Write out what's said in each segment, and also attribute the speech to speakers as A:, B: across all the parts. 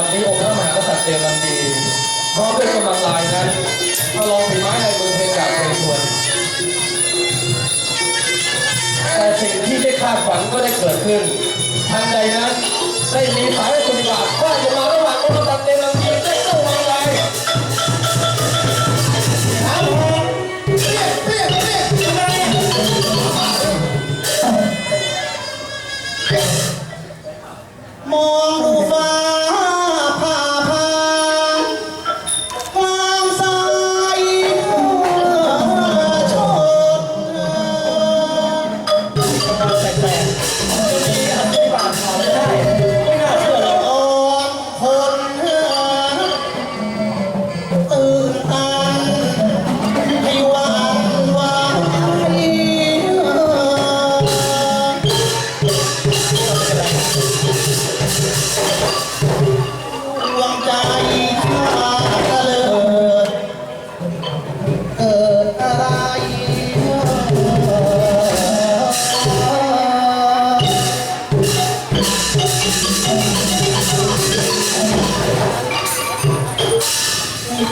A: บัดนี้องค์พระมหากษัตริย์เจมันดีพร้อมด้วยกำลังลายนั้นมาลองฝีไม้ในมือเพลงจากเพลงทวนแต่สิ่งที่ไม่คาดฝันก็ได้เกิดขึ้นทันใดนั้นได้มีสายสุนิบาตว่าจะมาระหว่างองค์กษัตริย์เจมันดีได้เข้ามาไง
B: มองดูฟ้า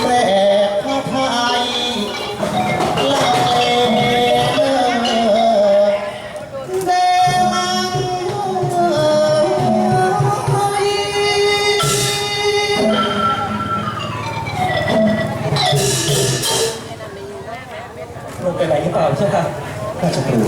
B: แปลกพระไทยลังเลเดมัง
A: ลงไปไหนหรือเปล่าใช่ไหม
B: ราชครู